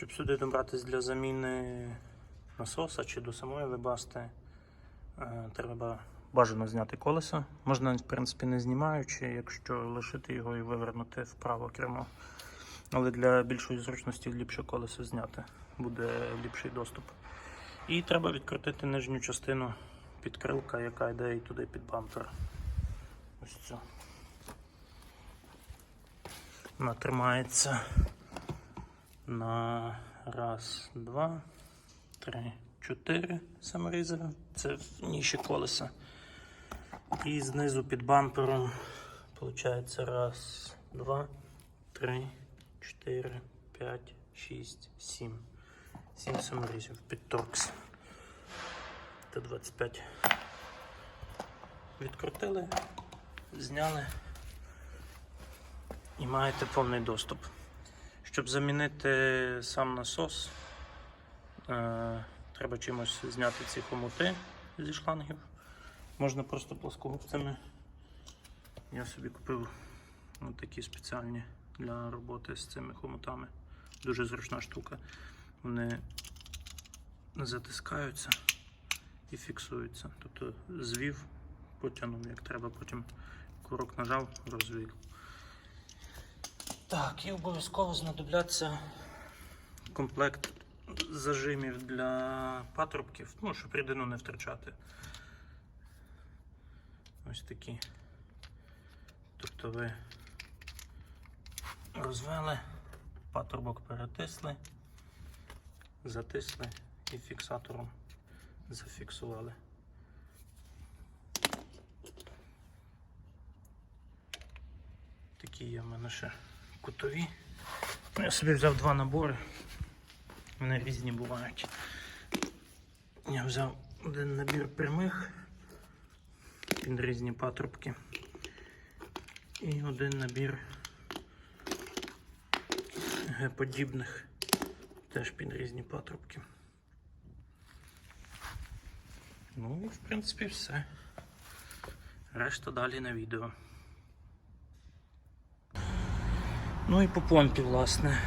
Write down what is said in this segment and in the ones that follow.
Щоб сюди добратися для заміни насоса чи до самої вебасти, е, треба бажано зняти колеса. Можна, в принципі, не знімаючи, якщо лишити його і вивернути вправо кермо. Але для більшої зручності ліпше колесо зняти, буде ліпший доступ. І треба відкрутити нижню частину підкрилка, яка йде і туди під бампер. Ось цю. Вона тримається на раз, два, три, чотири саморізера. Це ніші колеса. І знизу під бампером виходить раз, два, три, чотири, п'ять, шість, сім. Сім саморізів під торкс. Т-25. Відкрутили, зняли і маєте повний доступ. Щоб замінити сам насос, е, треба чимось зняти ці хомути зі шлангів. Можна просто плоскогубцями. Я собі купив такі спеціальні для роботи з цими хомутами. Дуже зручна штука. Вони затискаються і фіксуються. Тобто звів, потягнув як треба, потім курок нажав, розвів. Так, і обов'язково знадобляться комплект зажимів для патрубків, ну, щоб рідину не втрачати. Ось такі. Тобто ви розвели, патрубок перетисли, затисли і фіксатором зафіксували. Такі є в мене ще кутові. Ну, Я собі взяв два набори. Вони різні бувають. Я взяв один набір прямих під різні патрубки. І один набір Г-подібних теж під різні патрубки. Ну і в принципі все. Решта далі на відео. Ну і по помпі, власне.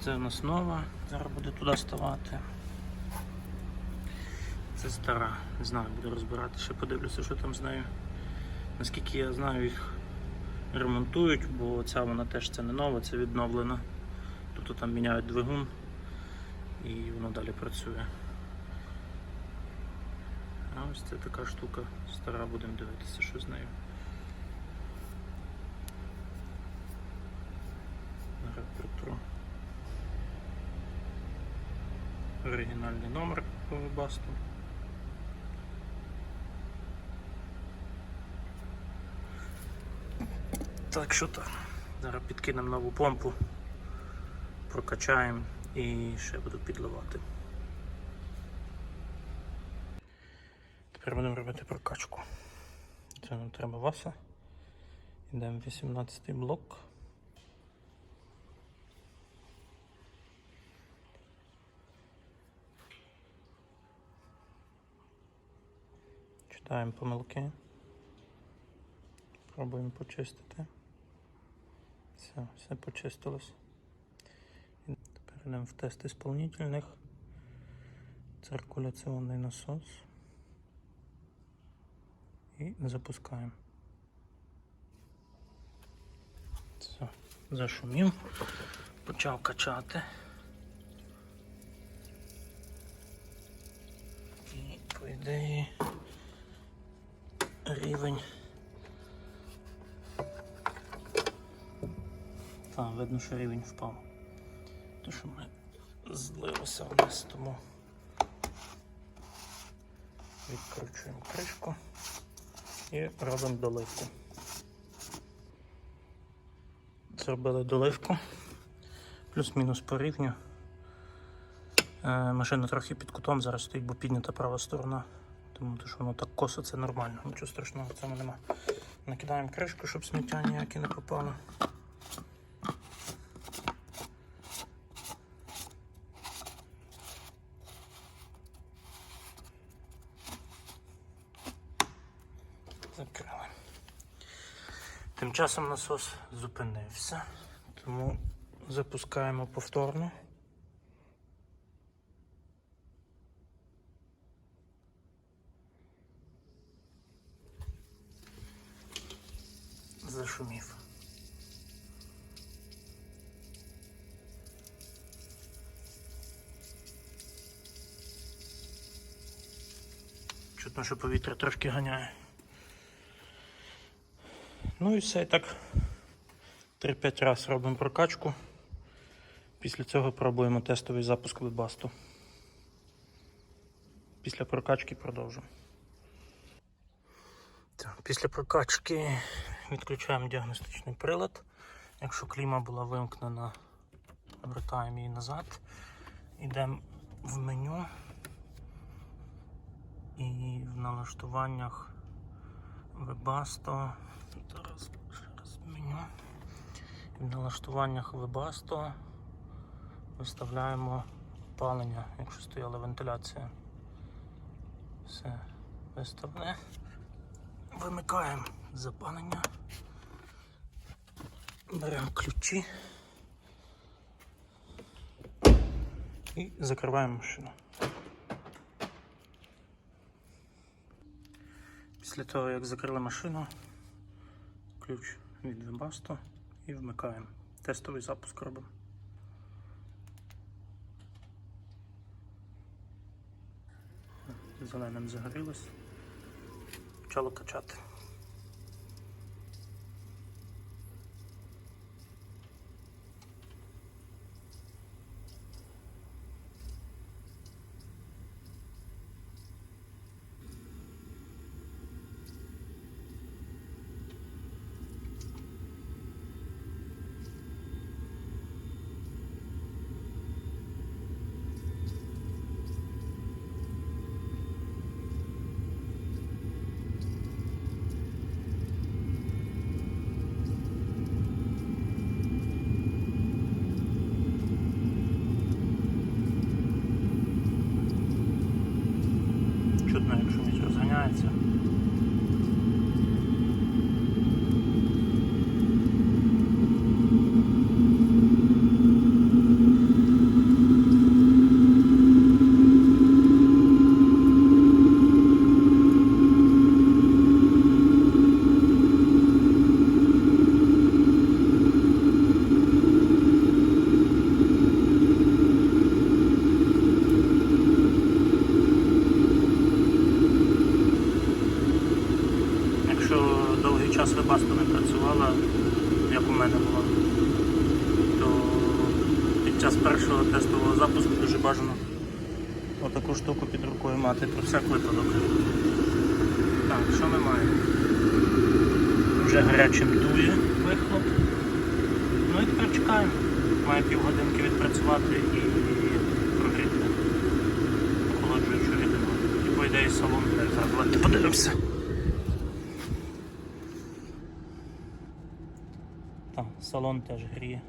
Це в нас нова, зараз буде туди ставати. Це стара, не знаю, буду розбирати, ще подивлюся, що там з нею. Наскільки я знаю, їх ремонтують, бо ця вона теж це не нова, це відновлена. Тобто там міняють двигун і воно далі працює. А ось це така штука стара, будемо дивитися, що з нею. Зараз притру. Оригінальний номер по вебасту. Так що так. Зараз підкинемо нову помпу, прокачаємо і ще буду підливати. Тепер будемо робити прокачку. Це нам треба васа. Йдемо в 18 блок. Читаємо помилки. Пробуємо почистити. Все, все почистилось. Тепер йдемо в тест ісполнительних. Циркуляційний насос. І запускаємо. Все, зашумів, почав качати. І по ідеї рівень. Так, видно, що рівень впав. То що ми злилося вниз, тому відкручуємо кришку і робимо доливку. Зробили доливку, плюс-мінус по рівню. Е, Машина трохи під кутом зараз стоїть, бо піднята права сторона. Тому що воно так косо це нормально, нічого страшного в цьому нема. Накидаємо кришку, щоб сміття ніяке не попало. Закрили. Тим часом насос зупинився, тому Запускаємо повторно. Зашумів. Чутно, що повітря трошки ганяє. Ну і все, так 3-5 разів робимо прокачку. Після цього пробуємо тестовий запуск вебасту. Після прокачки продовжимо. Після прокачки відключаємо діагностичний прилад. Якщо кліма була вимкнена, вертаємо її назад. Йдемо в меню і в налаштуваннях Webasto. Зараз ще раз меню. І в налаштуваннях Webasto виставляємо опалення, якщо стояла вентиляція. Все виставне. Вимикаємо запалення. Беремо ключі і закриваємо машину. Після того, як закрили машину, ключ від Webasto і вмикаємо. Тестовий запуск робимо. Зеленим загорілось. Почало качати. Бажано отаку штуку під рукою мати про всяк випадок. Так, що ми маємо? Вже гарячим дує вихлоп. Ну і тепер чекаємо. Має півгодинки відпрацювати і прогріти охолоджуючу рідину. І по ідеї салон зараз давайте подивимося. Так, салон теж гріє.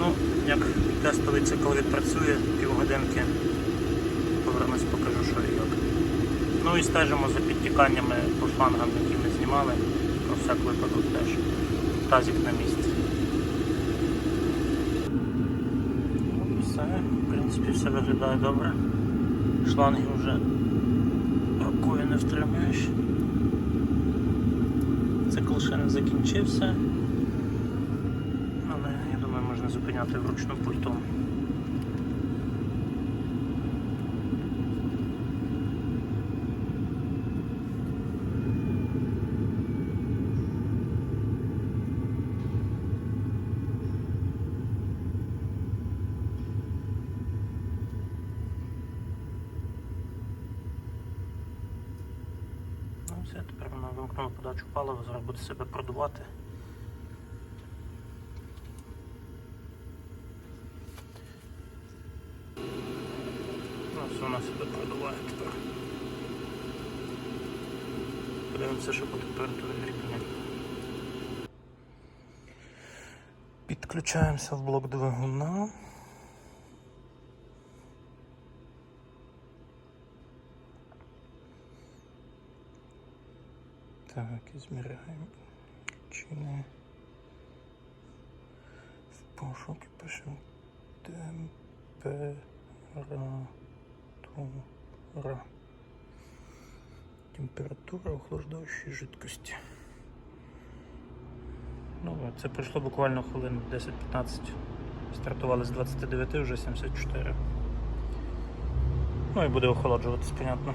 Ну, як тестовий цикл відпрацює півгодинки, повернусь, покажу, що і як. Ну і стежимо за підтіканнями по шлангам, які ми знімали. Про всяк випадок теж. Тазик на місці. Ну, Все, в принципі, все виглядає добре. Шланги вже рукою не втримаєш. Цикл ще не закінчився. Але я думаю, зупиняти вручну пультом. Ну все, тепер вона вимкнула подачу палива, зараз буде себе продувати. Ну, все вона себе продуває тепер. Подивимося, що по температурі грібня. Підключаємося в блок двигуна. Так, і зміряємо. Чини. В пошуки пишемо температура. Температура охлаждаючої жидкості. Ну, це пройшло буквально хвилин 10-15. Стартували з 29, вже 74. Ну і буде охолоджуватись, понятно.